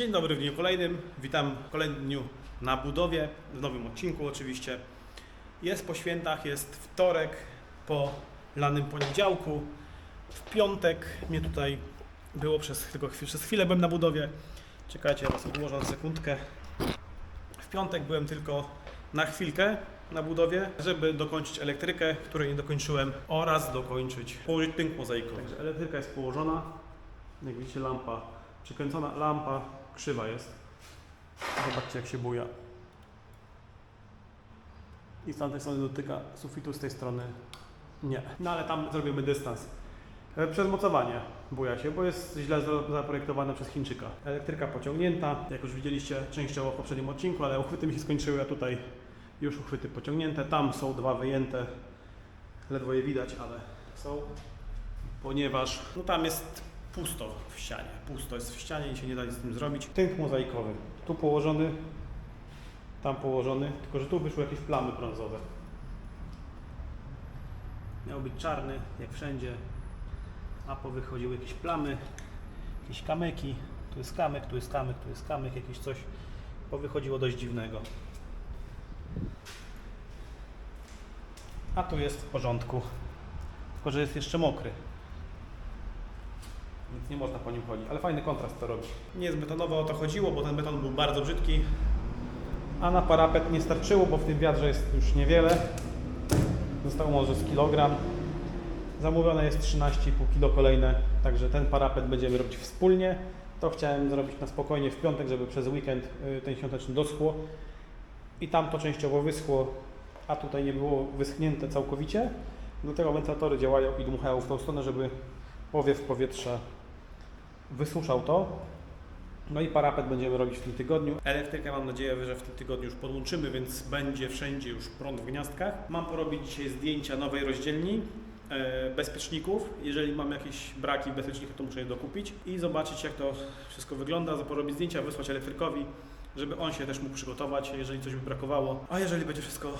Dzień dobry w dniu kolejnym. Witam w kolejnym dniu na budowie, w nowym odcinku oczywiście. Jest po świętach, jest wtorek po lanym poniedziałku. W piątek mnie tutaj było przez, tylko chwil, przez chwilę byłem na budowie. Czekajcie, ja was odłożę na sekundkę. W piątek byłem tylko na chwilkę na budowie, żeby dokończyć elektrykę, której nie dokończyłem oraz dokończyć, położyć tynk mozaikowy. Także elektryka jest położona. Jak widzicie lampa przykręcona, lampa krzywa jest. Zobaczcie jak się buja. I z tamtej strony dotyka sufitu, z tej strony nie. No ale tam zrobimy dystans. E, Przez mocowanie buja się, bo jest źle za- zaprojektowane przez Chińczyka. Elektryka pociągnięta, jak już widzieliście częściowo w poprzednim odcinku, ale uchwyty mi się skończyły, a tutaj już uchwyty pociągnięte. Tam są dwa wyjęte, ledwo je widać, ale są, ponieważ no tam jest pusto w ścianie. Pusto jest w ścianie i się nie da nic z tym zrobić. Tynk mozaikowy. Tu położony, tam położony, tylko że tu wyszły jakieś plamy brązowe. Miał być czarny, jak wszędzie, a powychodziły jakieś plamy, jakieś kamyki. Tu jest kamyk, tu jest kamyk, tu jest kamyk, jakieś coś powychodziło dość dziwnego. A tu jest w porządku, tylko że jest jeszcze mokry więc nie można po nim chodzić, ale fajny kontrast to robi. Nie z betonowo o to chodziło, bo ten beton był bardzo brzydki, a na parapet nie starczyło, bo w tym wiadrze jest już niewiele. Zostało może z kilogram. Zamówione jest 13,5 kg kolejne, także ten parapet będziemy robić wspólnie. To chciałem zrobić na spokojnie w piątek, żeby przez weekend y, ten świąteczny doschło. I tam to częściowo wyschło, a tutaj nie było wyschnięte całkowicie. Do tego wentylatory działają i dmuchają w tą stronę, żeby powiew powietrza wysuszał to. No i parapet będziemy robić w tym tygodniu. Elektrykę mam nadzieję, że w tym tygodniu już podłączymy, więc będzie wszędzie już prąd w gniazdkach. Mam porobić dzisiaj zdjęcia nowej rozdzielni e, bezpieczników. Jeżeli mam jakieś braki w bezpiecznikach, to muszę je dokupić i zobaczyć jak to wszystko wygląda, porobić zdjęcia, wysłać elektrykowi, żeby on się też mógł przygotować, jeżeli coś by brakowało. A jeżeli będzie wszystko,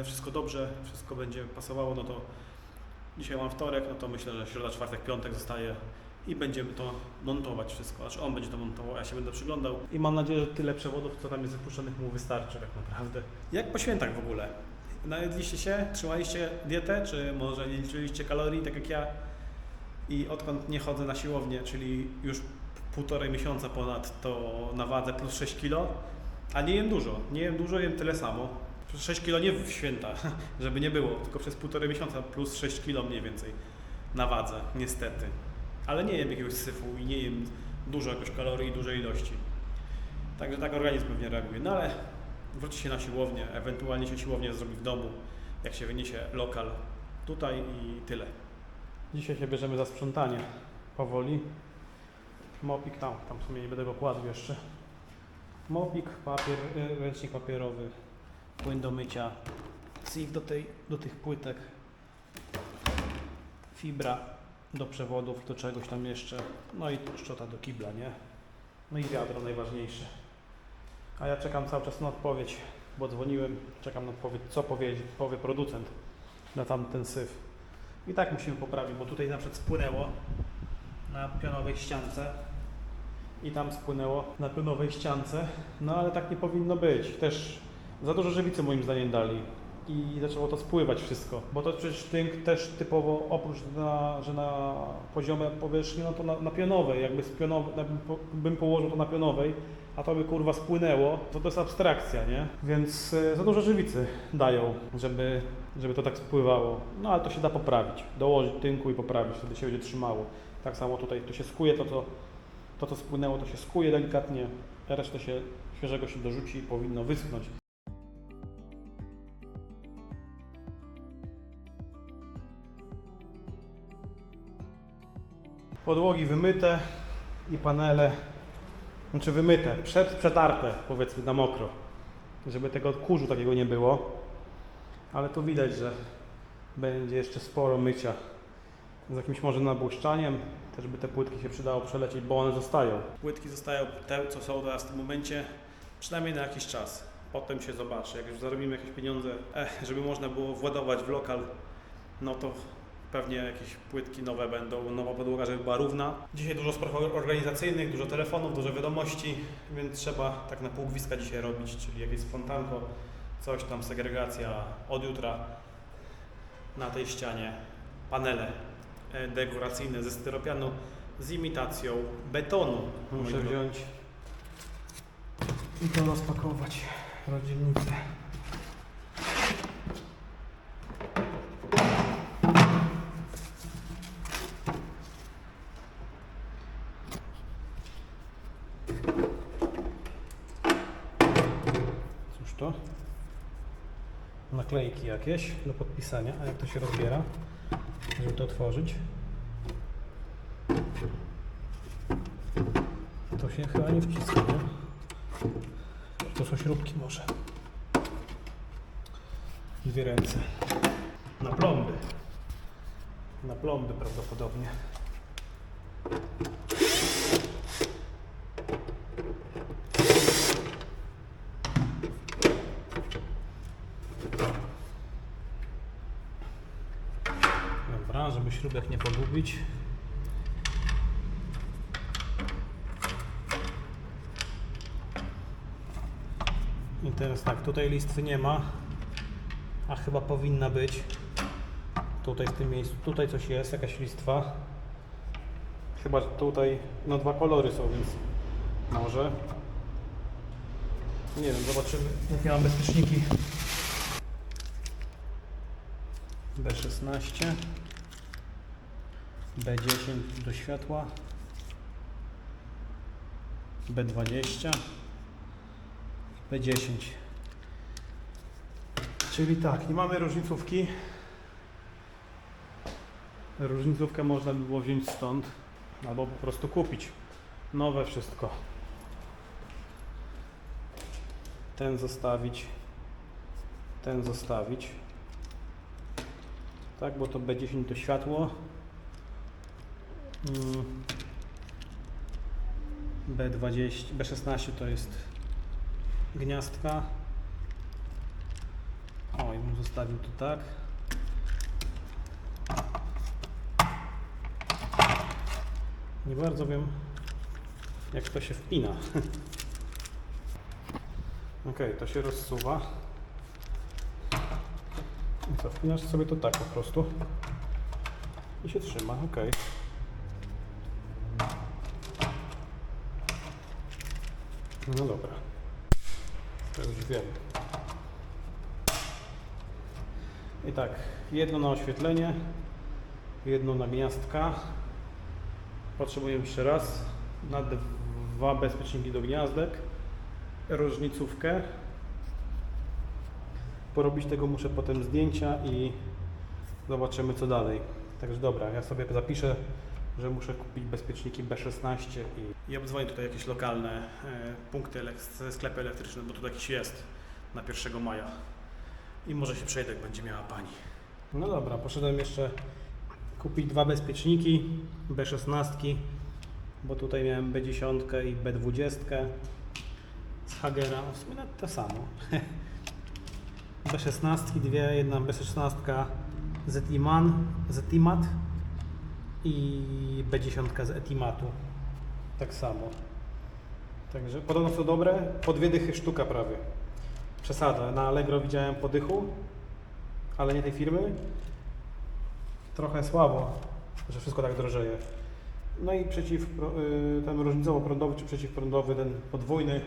e, wszystko dobrze, wszystko będzie pasowało, no to Dzisiaj mam wtorek, no to myślę, że środa, czwartek, piątek zostaje i będziemy to montować wszystko. Znaczy on będzie to montował, ja się będę przyglądał. I mam nadzieję, że tyle przewodów, co tam jest wypuszczonych mu wystarczy tak naprawdę. Jak po świętach w ogóle? Najedliście się? Trzymaliście dietę? Czy może nie liczyliście kalorii, tak jak ja? I odkąd nie chodzę na siłownię, czyli już półtorej miesiąca ponad, to na wadze plus 6 kilo, a nie jem dużo. Nie jem dużo, jem tyle samo. 6 kilo nie w święta, żeby nie było, tylko przez półtorej miesiąca plus 6 kilo mniej więcej na wadze, niestety. Ale nie jem jakiegoś syfu i nie jem dużo jakoś kalorii i dużej ilości. Także tak organizm pewnie reaguje. No ale wróci się na siłownię, ewentualnie się siłownia zrobi w domu, jak się wyniesie lokal tutaj i tyle. Dzisiaj się bierzemy za sprzątanie powoli. Mopik tam, tam w sumie nie będę go kładł jeszcze. Mopik, papier, y, ręcznik papierowy, płyn do mycia, cyk do, tej, do tych płytek, fibra do przewodów, do czegoś tam jeszcze, no i szczota do kibla, nie? No i wiadro najważniejsze. A ja czekam cały czas na odpowiedź, bo dzwoniłem, czekam na odpowiedź, co powie, powie producent na tamten syf. I tak musimy poprawić, bo tutaj na przykład spłynęło na pionowej ściance i tam spłynęło na pionowej ściance, no ale tak nie powinno być. Też za dużo żywicy moim zdaniem dali i zaczęło to spływać wszystko. Bo to przecież tynk też typowo oprócz na, że na poziome powierzchni, no to na, na pionowej, jakby z pionowej, jakbym po, bym położył to na pionowej, a to by kurwa spłynęło, to to jest abstrakcja, nie? Więc e, za dużo żywicy dają, żeby, żeby to tak spływało. No ale to się da poprawić, dołożyć tynku i poprawić, wtedy się będzie trzymało. Tak samo tutaj to się skuje, to co, to co spłynęło to się skuje delikatnie, resztę się świeżego się dorzuci i powinno wyschnąć. Podłogi wymyte i panele, znaczy wymyte, przed, przetarte powiedzmy na mokro, żeby tego kurzu takiego nie było. Ale tu widać, że będzie jeszcze sporo mycia z jakimś może nabłyszczaniem, też by te płytki się przydało przelecieć, bo one zostają. Płytki zostają te, co są teraz w tym momencie, przynajmniej na jakiś czas. Potem się zobaczy, jak już zarobimy jakieś pieniądze, eh, żeby można było władować w lokal, no to Pewnie jakieś płytki nowe będą, nowa podłoga, żeby była równa. Dzisiaj dużo spraw organizacyjnych, dużo telefonów, dużo wiadomości, więc trzeba tak na pół gwizdka dzisiaj robić, czyli jakieś spontanko, coś tam, segregacja od jutra na tej ścianie, panele e, dekoracyjne ze styropianu z imitacją betonu. Muszę wziąć i to rozpakować rodzinnicę. Naklejki jakieś do podpisania. A jak to się rozbiera? Żeby to otworzyć. To się chyba nie wciska, nie? To są śrubki może. Dwie ręce. Na plomby. Na plomby prawdopodobnie. Dobra, żeby śrubek nie pogubić. I teraz tak, tutaj listwy nie ma, a chyba powinna być. Tutaj w tym miejscu, tutaj coś jest, jakaś listwa. Chyba tutaj, no dwa kolory są, więc może. Nie wiem, zobaczymy jakie mam bezpieczniki. B16 B10 do światła B20 B10. Czyli tak, nie mamy różnicówki. Różnicówkę można by było wziąć stąd albo po prostu kupić. Nowe wszystko. Ten zostawić ten zostawić. Tak, bo to B10 to światło. Mm. B20, B16 to jest gniazdka. O, i bym zostawił to tak. Nie bardzo wiem, jak to się wpina. ok, to się rozsuwa. Co, wpinasz sobie to tak po prostu i się trzyma, ok. No dobra, to już wiem. I tak, jedno na oświetlenie, jedno na gniazdka. Potrzebujemy jeszcze raz na dwa bezpieczniki do gniazdek, różnicówkę porobić tego muszę potem zdjęcia i zobaczymy co dalej. Także dobra, ja sobie zapiszę, że muszę kupić bezpieczniki B16 i... Ja dzwonię tutaj jakieś lokalne e, punkty, sklepy elektryczne, bo tu jakiś jest na 1 maja. I może się przejdę, jak będzie miała pani. No dobra, poszedłem jeszcze kupić dwa bezpieczniki B16, bo tutaj miałem B10 i B20 z Hagera, w sumie to samo. B16 dwie, jedna B16 Zetiman, Zetimat i B10 z Etimatu. Tak samo. Także podobno są dobre, po dwie dychy sztuka prawie. Przesada. Na Allegro widziałem po dychu, ale nie tej firmy. Trochę słabo, że wszystko tak drożeje. No i przeciw, y, ten różnicowo-prądowy czy przeciwprądowy, ten podwójny,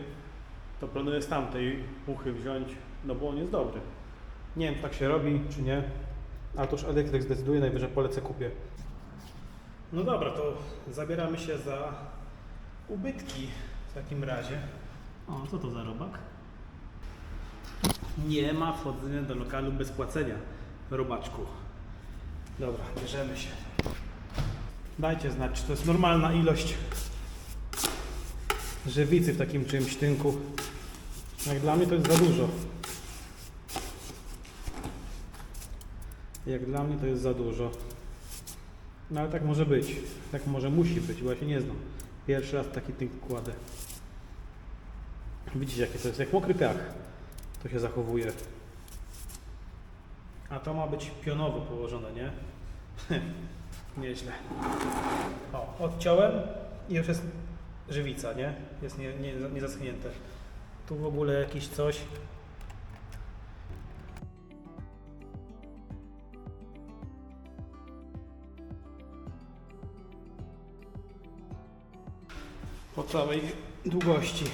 to planuję z tamtej puchy wziąć, no bo on jest dobry. Nie wiem, czy tak się robi, czy nie, ale to już elektryk zdecyduje, najwyżej polecę kupię. No dobra, to zabieramy się za ubytki w takim razie. O, co to za robak? Nie ma wchodzenia do lokalu bez płacenia, robaczku. Dobra, bierzemy się. Dajcie znać, czy to jest normalna ilość żywicy w takim czymś tynku. Jak dla mnie to jest za dużo. Jak dla mnie to jest za dużo. No ale tak może być. Tak może musi być, bo ja się nie znam. Pierwszy raz taki tynk kładę. Widzicie jakie to jest? Jak mokry piach to się zachowuje. A to ma być pionowo położone, nie? Nieźle. O, odciąłem i już jest żywica, nie? Jest nie, nie, nie. Tu w ogóle jakieś coś. Po całej długości.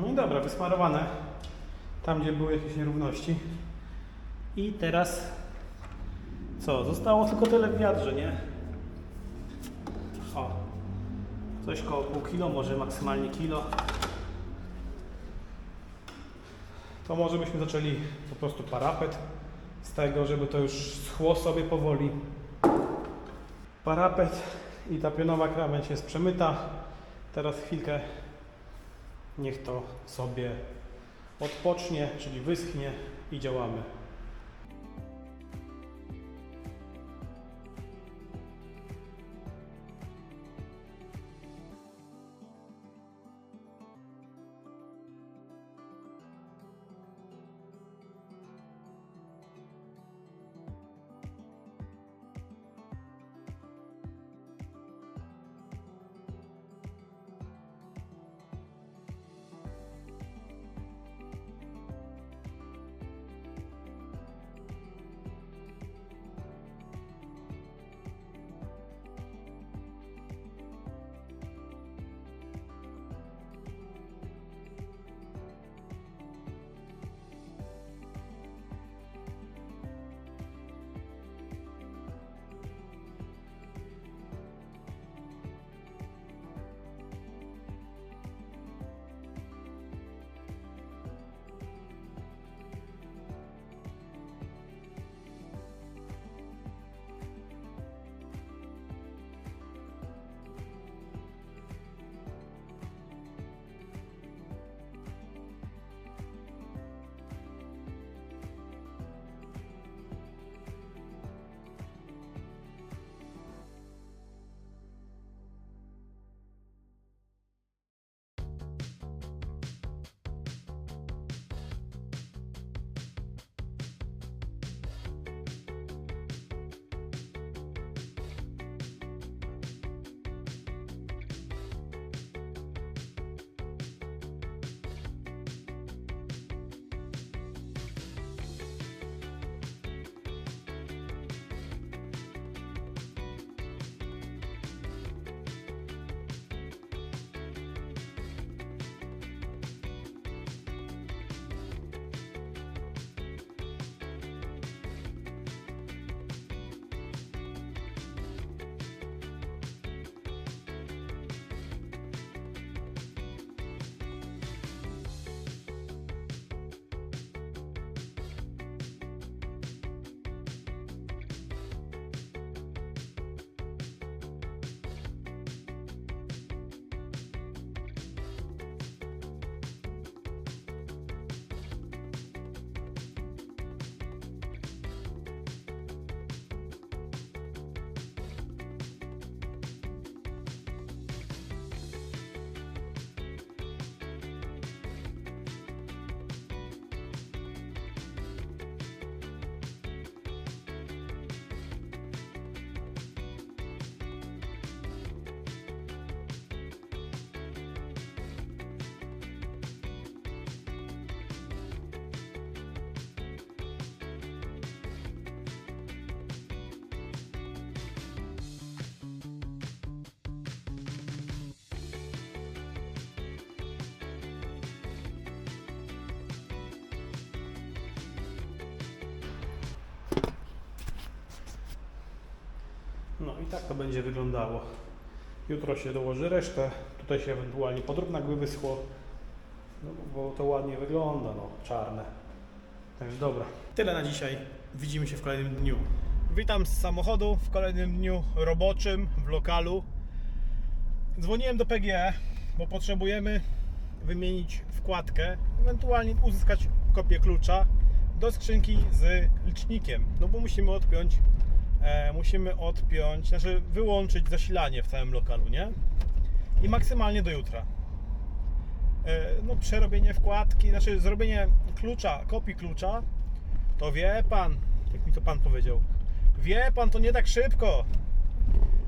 No i dobra, wysmarowane. Tam, gdzie były jakieś nierówności. I teraz co? Zostało tylko tyle w wiadrze, nie? O. Coś koło pół kilo, może maksymalnie kilo. To może byśmy zaczęli po prostu parapet z tego, żeby to już schło sobie powoli. Parapet i ta pionowa krawędź jest przemyta. Teraz chwilkę Niech to sobie odpocznie, czyli wyschnie i działamy. I tak to będzie wyglądało. Jutro się dołoży resztę. Tutaj się ewentualnie podróbnak by wyschło. No, bo to ładnie wygląda, no, czarne. Także dobra. Tyle na dzisiaj. Widzimy się w kolejnym dniu. Witam z samochodu w kolejnym dniu roboczym w lokalu. Dzwoniłem do PGE, bo potrzebujemy wymienić wkładkę, ewentualnie uzyskać kopię klucza do skrzynki z licznikiem. No bo musimy odpiąć, e, musimy odpiąć, znaczy wyłączyć zasilanie w całym lokalu, nie? I maksymalnie do jutra. E, no przerobienie wkładki, znaczy zrobienie klucza, kopii klucza, to wie pan, jak mi to pan powiedział, wie pan, to nie tak szybko.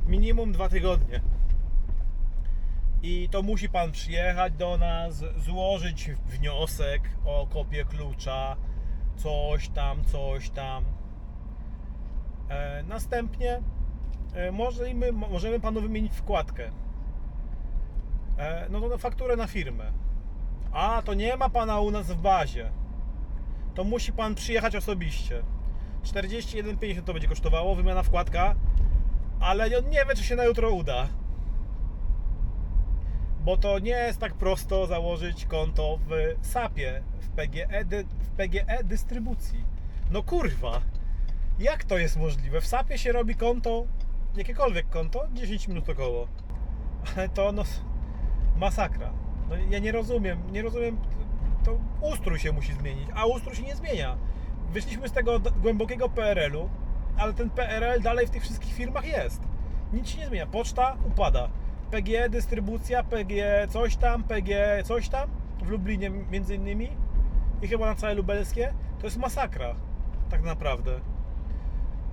Minimum dwa tygodnie. I to musi pan przyjechać do nas, złożyć wniosek o kopię klucza, coś tam, coś tam. E, następnie e, możemy, możemy panu wymienić wkładkę. E, no to fakturę na firmę. A, to nie ma pana u nas w bazie. To musi pan przyjechać osobiście. 41,50 to będzie kosztowało, wymiana wkładka, ale on nie wie, czy się na jutro uda. Bo to nie jest tak prosto założyć konto w SAP-ie, w PGE, w PGE dystrybucji. No kurwa, jak to jest możliwe? W SAP-ie się robi konto, jakiekolwiek konto, 10 minut około. Ale to no, masakra. No, ja nie rozumiem, nie rozumiem, to ustrój się musi zmienić, a ustrój się nie zmienia. Wyszliśmy z tego głębokiego PRL-u, ale ten PRL dalej w tych wszystkich firmach jest. Nic się nie zmienia. Poczta upada. PGE dystrybucja, PGE coś tam, PGE coś tam w Lublinie między innymi i chyba na całe lubelskie. To jest masakra tak naprawdę.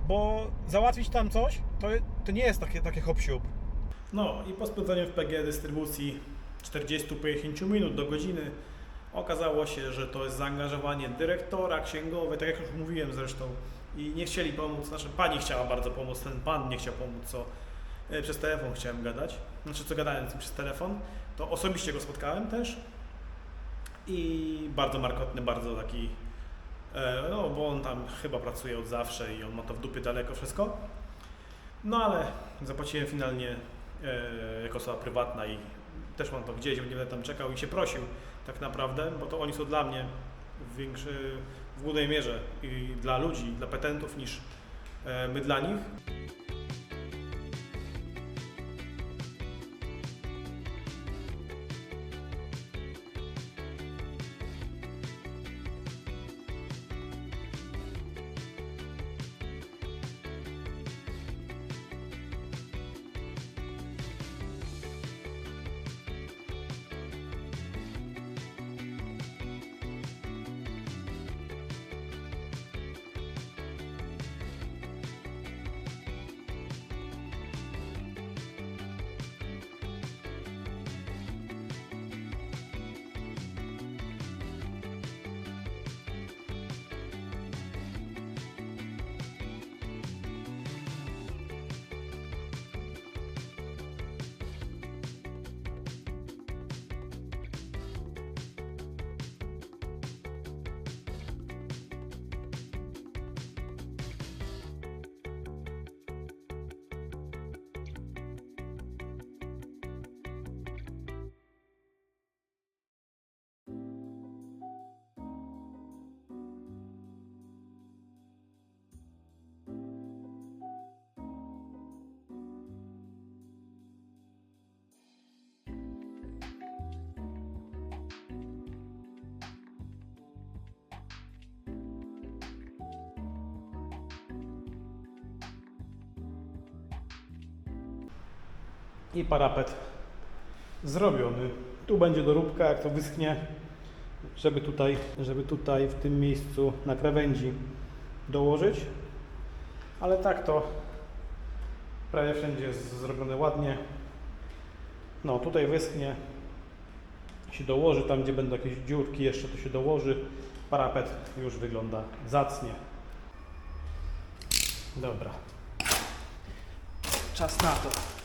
Bo załatwić tam coś, to, to nie jest takie, takie hop siup. No i po spędzeniu w PG dystrybucji 40-50 minut do godziny okazało się, że to jest zaangażowanie dyrektora, księgowy, tak jak już mówiłem zresztą i nie chcieli pomóc, znaczy pani chciała bardzo pomóc, ten pan nie chciał pomóc, co e, przez telefon chciałem gadać, znaczy co gadałem z nim przez telefon, to osobiście go spotkałem też i bardzo markotny, bardzo taki, no bo on tam chyba pracuje od zawsze i on ma to w dupie daleko wszystko. No ale zapłaciłem finalnie e, jako osoba prywatna i też mam to gdzieś, nie będę tam czekał i się prosił tak naprawdę, bo to oni są dla mnie w większy, w głównej mierze i dla ludzi, dla petentów niż e, my dla nich. I parapet zrobiony. Tu będzie doróbka, jak to wyschnie, żeby tutaj, żeby tutaj w tym miejscu na krawędzi dołożyć. Ale tak to prawie wszędzie jest zrobione ładnie. No tutaj wyschnie, się dołoży, tam gdzie będą jakieś dziurki jeszcze to się dołoży. Parapet już wygląda zacnie. Dobra. Czas na to.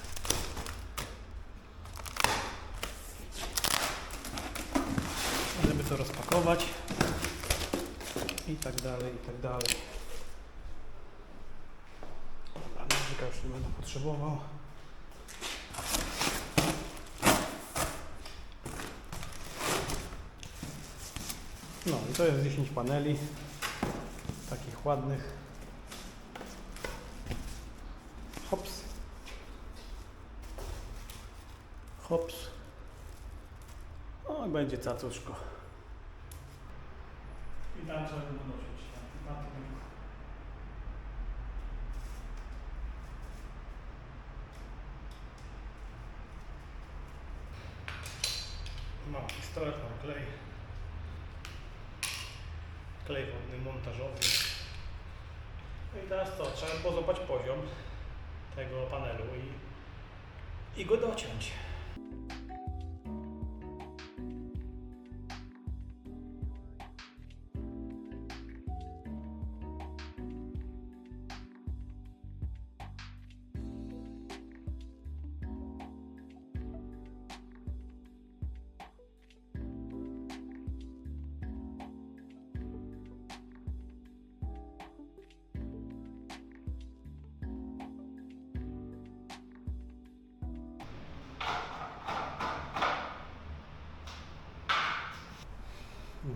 Żeby to rozpakować i tak dalej, i tak dalej. Dobra, nożyk kluczyka już nie będę potrzebował. No i to jest 10 paneli, takich ładnych. Hops. Hops. Będzie cacuszko. I tam trzeba go nosić. Tam, tam, tam. Mam pistolet, mam klej. Klej wodny montażowy. No i teraz co? Trzeba pozłapać poziom tego panelu i, i go dociąć.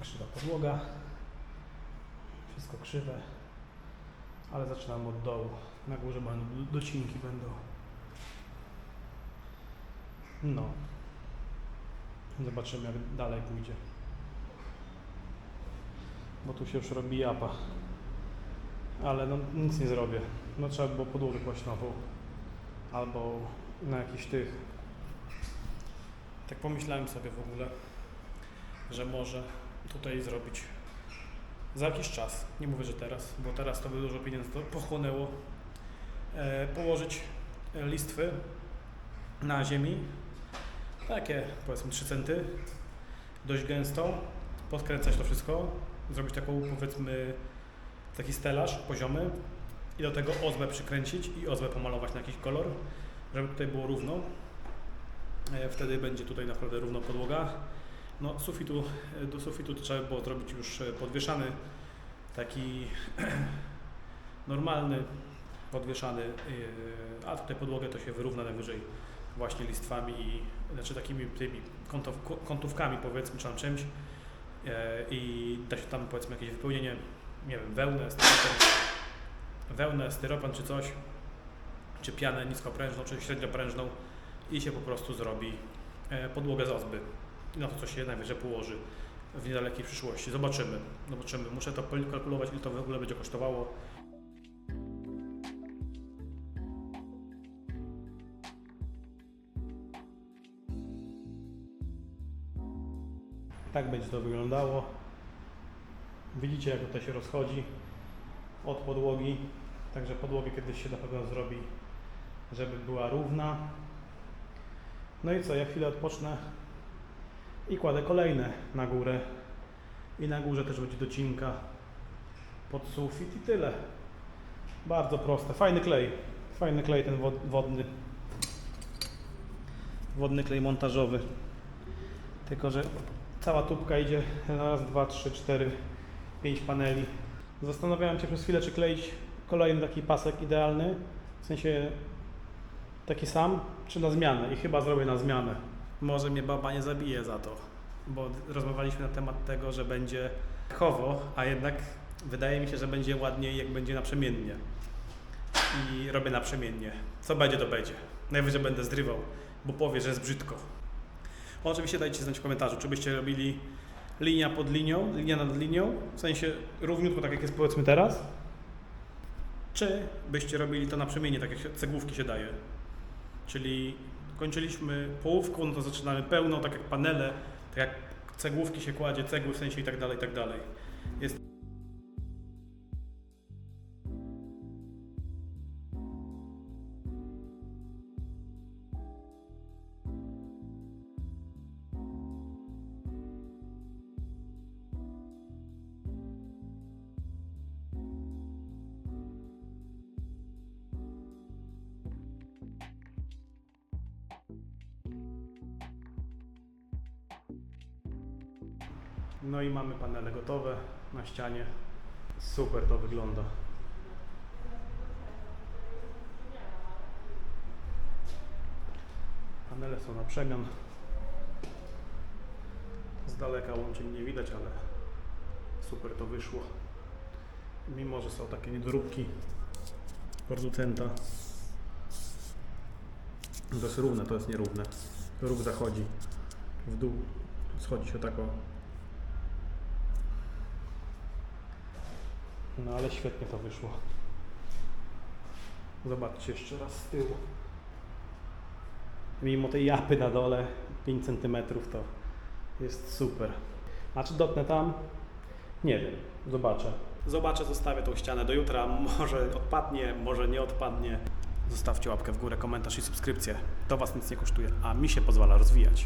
Krzywa podłoga. Wszystko krzywe. Ale zaczynam od dołu. Na górze będą docinki będą. No. Zobaczymy jak dalej pójdzie. Bo tu się już robi japa. Ale no nic nie zrobię. No trzeba było podłogę kłaść nową. Albo na jakiś tych. Tak pomyślałem sobie w ogóle, że może tutaj zrobić za jakiś czas. Nie mówię, że teraz, bo teraz to by dużo pieniędzy to pochłonęło. E, położyć e, listwy na ziemi, takie powiedzmy 3 centy, dość gęstą, podkręcać to wszystko, zrobić taką powiedzmy taki stelaż poziomy i do tego ozbę przykręcić i ozbę pomalować na jakiś kolor, żeby tutaj było równo. E, Wtedy będzie tutaj naprawdę równo podłoga. No, sufitu, do sufitu trzeba było zrobić już e, podwieszany, taki normalny, podwieszany, yy, a tutaj podłogę to się wyrówna najwyżej właśnie listwami i znaczy takimi tymi kątow, kątówkami powiedzmy, czy tam czymś yy, i da się tam powiedzmy jakieś wypełnienie, nie wiem, wełnę, styropian, wełnę, czy coś, czy pianę niskoprężną, czy średnioprężną i się po prostu zrobi e, podłogę z ozby i na to, co się najwyżej położy w niedalekiej przyszłości. Zobaczymy. Zobaczymy. Muszę to kalkulować, ile to w ogóle będzie kosztowało. Tak będzie to wyglądało. Widzicie, jak to się rozchodzi od podłogi. Także podłogę kiedyś się na pewno zrobi, żeby była równa. No i co, ja chwilę odpocznę i kładę kolejne na górę. I na górze też będzie docinka pod sufit i tyle. Bardzo proste. Fajny klej. Fajny klej ten wod- wodny. Wodny klej montażowy. Tylko, że cała tubka idzie raz, dwa, trzy, cztery, pięć paneli. Zastanawiałem się przez chwilę, czy kleić kolejny taki pasek idealny. W sensie taki sam, czy na zmianę. I chyba zrobię na zmianę. Może mnie baba nie zabije za to, bo rozmawialiśmy na temat tego, że będzie chowo, a jednak wydaje mi się, że będzie ładniej, jak będzie naprzemiennie. I robię naprzemiennie. Co będzie, to będzie. Najwyżej będę zrywał, bo powie, że jest brzydko. Oczywiście dajcie znać w komentarzu, czy byście robili linia pod linią, linia nad linią, w sensie równiutko, tak jak jest powiedzmy teraz, czy byście robili to naprzemiennie, tak jak cegłówki się daje. Czyli kończyliśmy połówką, no to zaczynamy pełną, tak jak panele, tak jak cegłówki się kładzie, cegły w sensie i tak dalej, i tak dalej. Jest na ścianie. Super to wygląda. Panele są na przemian. Z daleka łączeń nie widać, ale super to wyszło. Mimo, że są takie niedróbki producenta. To jest równe, to jest nierówne. Róg zachodzi w dół, schodzi się tak o No ale świetnie to wyszło. Zobaczcie jeszcze raz z tyłu. Mimo tej japy na dole 5 cm to jest super. A czy dotnę tam? Nie wiem, zobaczę. Zobaczę, zostawię tą ścianę do jutra. Może odpadnie, może nie odpadnie. Zostawcie łapkę w górę, komentarz i subskrypcję. To Was nic nie kosztuje, a mi się pozwala rozwijać.